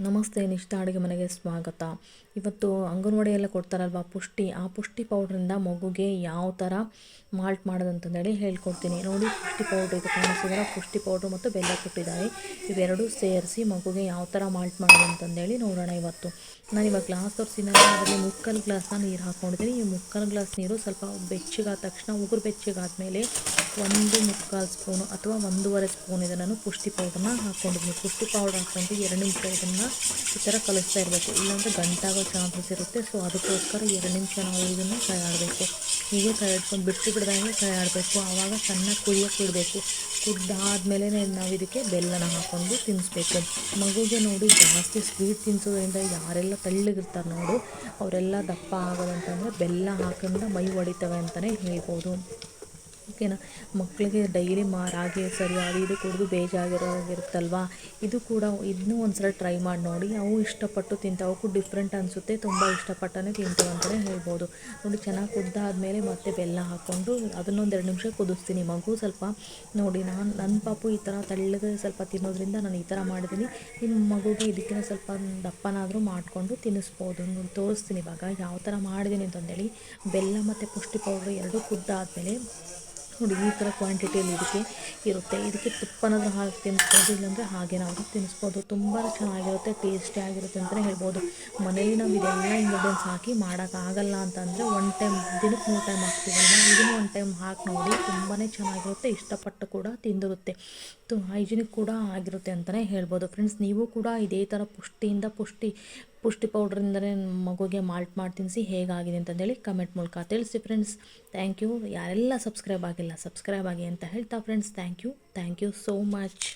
ನಮಸ್ತೆ ನಿಷ್ಠಾ ಅಡುಗೆ ಮನೆಗೆ ಸ್ವಾಗತ. ಇವತ್ತು ಅಂಗನವಾಡಿಯೆಲ್ಲ ಕೊಡ್ತಾರಲ್ವ ಪುಷ್ಟಿ? ಆ ಪುಷ್ಟಿ ಪೌಡ್ರಿಂದ ಮಗುಗೆ ಯಾವ ಥರ ಮಾಲ್ಟ್ ಮಾಡೋದಂತಂದೇಳಿ ಹೇಳ್ಕೊಡ್ತೀನಿ. ನೋಡಿ, ಪುಷ್ಟಿ ಪೌಡ್ರ್ ಇದು ಕಾಣಿಸಿದ್ರೆ? ಪುಷ್ಟಿ ಪೌಡ್ರ್ ಮತ್ತು ಬೆಲ್ಲ ಕೊಟ್ಟಿದ್ದಾರೆ. ಇವೆರಡೂ ಸೇರಿಸಿ ಮಗುಗೆ ಯಾವ ಥರ ಮಾಲ್ಟ್ ಮಾಡೋದು ಅಂತಂದೇಳಿ ನೋಡೋಣ ಇವತ್ತು. ನಾನು ಇವಾಗ ಗ್ಲಾಸ್ ತೋರಿಸಿದಾಗ ಅದರಲ್ಲಿ ಮುಕ್ಕಲ್ ಗ್ಲಾಸ್ನ ನೀರು ಹಾಕ್ಕೊಂಡಿದ್ದೀನಿ ಈ ಮುಕ್ಕಲ್ ಗ್ಲಾಸ್ ನೀರು ಸ್ವಲ್ಪ ಬೆಚ್ಚಗಾದ ತಕ್ಷಣ, ಉಗುರು ಬೆಚ್ಚಗಾದ್ಮೇಲೆ ಒಂದು ಮುಕ್ಕಾಲು ಸ್ಪೂನು ಅಥವಾ ಒಂದೂವರೆ ಸ್ಪೂನ್ ಇದೆ. ನಾನು ಪುಷ್ಟಿ ಪೌಡ್ರನ್ನ ಹಾಕ್ಕೊಂಡಿದ್ದೀನಿ ಪುಷ್ಟಿ ಪೌಡ್ರ್ ಹಾಕ್ಕೊಂಡು ಎರಡು ನಿಮಿಷ ಇದನ್ನು ಈ ಥರ ಕಲಿಸ್ತಾ ಇರಬೇಕು. ಇಲ್ಲಾಂದರೆ ಗಂಟಾಗೋ ಚಾನ್ಸಸ್ ಇರುತ್ತೆ. ಸೊ ಅದಕ್ಕೋಸ್ಕರ ಎರಡು ನಿಮಿಷ ನಾವು ಇದನ್ನು ಕೈಯಾಡಬೇಕು ಹೀಗೆ ಕೈ ಆಡ್ಕೊಂಡು ಬಿಟ್ಟು ಬಿಡ್ದಂಗೆ ಕೈ ಆವಾಗ ಚೆನ್ನಾಗಿ ಕುದಿಯೋಕೆ ಇಡಬೇಕು ಕುದ್ದಾದ್ಮೇಲೆ ನಾವು ಇದಕ್ಕೆ ಬೆಲ್ಲನ ಹಾಕ್ಕೊಂಡು ತಿನ್ನಿಸ್ಬೇಕು ಮಗುಗೆ ನೋಡಿ ಜಾಸ್ತಿ ಸ್ವೀಟ್ ತಿನ್ನಿಸೋದ್ರಿಂದ ಯಾರೆಲ್ಲ ತಳ್ಳಿಗಿರ್ತಾರೆ ನೋಡು, ಅವರೆಲ್ಲ ದಪ್ಪ ಆಗೋದಂತಂದರೆ ಬೆಲ್ಲ ಹಾಕಿಂದ ಮೈ ಹೊಡಿತವೆ ಅಂತಲೇ ಹೇಳ್ಬೋದು. ಓಕೆನಾ? ಮಕ್ಕಳಿಗೆ ಡೈಲಿ ಮಾ ರಾಗಿ ಸರಿ ಅದು ಇದು ಕುಡಿದು ಬೇಜಾಗಿರೋಗಿರುತ್ತಲ್ವ ಇದು ಕೂಡ ಇದನ್ನೂ ಒಂದ್ಸಲ ಟ್ರೈ ಮಾಡಿ ನೋಡಿ. ಅವು ಇಷ್ಟಪಟ್ಟು ತಿಂತಾವೆ ಅವಕ್ಕೂ ಡಿಫ್ರೆಂಟ್ ಅನಿಸುತ್ತೆ. ತುಂಬ ಇಷ್ಟಪಟ್ಟನೇ ತಿಂತವೆ ಅಂತಲೇ ಹೇಳ್ಬೋದು. ನೋಡಿ, ಚೆನ್ನಾಗಿ ಕುದ್ದಾದಮೇಲೆ ಮತ್ತೆ ಬೆಲ್ಲ ಹಾಕ್ಕೊಂಡು ಅದನ್ನೊಂದು ಎರಡು ನಿಮಿಷ ಕುದಿಸ್ತೀನಿ. ಮಗು ಸ್ವಲ್ಪ ನೋಡಿ, ನಾನು ನನ್ನ ಪಾಪು ಈ ಥರ ತೆಳ್ಳಗೆ ಸ್ವಲ್ಪ ತಿನ್ನೋದ್ರಿಂದ ನಾನು ಈ ಥರ ಮಾಡಿದ್ದೀನಿ. ನಿಮ್ಮ ಮಗುಗೆ ಇದಕ್ಕಿಂತ ಸ್ವಲ್ಪ ದಪ್ಪನಾದರೂ ಮಾಡಿಕೊಂಡು ತಿನ್ನಿಸ್ಬೋದು. ನಾನು ತೋರಿಸ್ತೀನಿ ಇವಾಗ ಯಾವ ಥರ ಮಾಡಿದ್ದೀನಿ ಅಂತಂದೇಳಿ. ಬೆಲ್ಲ ಮತ್ತು ಪುಷ್ಟಿ ಪೌಡ್ರ್ ಎರಡೂ ಕುದ್ದಾದಮೇಲೆ ನೋಡಿ, ಈ ಥರ ಕ್ವಾಂಟಿಟಿಯಲ್ಲಿ ಇದಕ್ಕೆ ಇರುತ್ತೆ. ಇದಕ್ಕೆ ತುಪ್ಪನಾದರೂ ಹಾಕಿ ತಿನ್ನಿಸ್ಬೋದು ಇಲ್ಲಾಂದರೆ ಹಾಗೆ ನಾವು ತಿನ್ನಿಸ್ಬೋದು ತುಂಬ ಚೆನ್ನಾಗಿರುತ್ತೆ ಟೇಸ್ಟಿ ಆಗಿರುತ್ತೆ ಅಂತಲೇ ಹೇಳ್ಬೋದು. ಮನೇಲಿ ನಾವು ಇದೆಲ್ಲ ಇಂಗ್ರೀಡಿಯೆಂಟ್ಸ್ ಹಾಕಿ ಮಾಡೋಕ್ಕಾಗಲ್ಲ ಅಂತಂದರೆ ಒನ್ ಟೈಮ್ ದಿನಕ್ಕೆ ಮೂರು ಟೈಮ್ ಹಾಕ್ತೀವಲ್ಲ ಇದನ್ನು ಒನ್ ಟೈಮ್ ಹಾಕಿ ನೋಡಿ ತುಂಬಾ ಚೆನ್ನಾಗಿರುತ್ತೆ, ಇಷ್ಟಪಟ್ಟು ಕೂಡ ತಿಂದಿರುತ್ತೆ. ತು ಹೈಜಿನಿಕ್ ಕೂಡ ಆಗಿರುತ್ತೆ ಅಂತಲೇ ಹೇಳ್ಬೋದು. ಫ್ರೆಂಡ್ಸ್ ನೀವು ಕೂಡ ಇದೇ ಥರ ಪುಷ್ಟಿಯಿಂದ ಪುಷ್ಟಿ ಪುಷ್ಟಿ ಪೌಡ್ರಿಂದಲೇ ಮಗುಗೆ ಮಾಲ್ಟ್ ಮಾಡಿ ತಿನ್ನಿಸಿ ಹೇಗಾಗಿದೆ ಅಂತಂದೇಳಿ ಕಮೆಂಟ್ ಮೂಲಕ ತಿಳಿಸಿ ಫ್ರೆಂಡ್ಸ್ ಥ್ಯಾಂಕ್ ಯು ಯಾರೆಲ್ಲ ಸಬ್ಸ್ಕ್ರೈಬ್ ಆಗಿಲ್ಲ ಸಬ್ಸ್ಕ್ರೈಬ್ ಆಗಿ ಅಂತ ಹೇಳ್ತಾ friends thank you thank you so much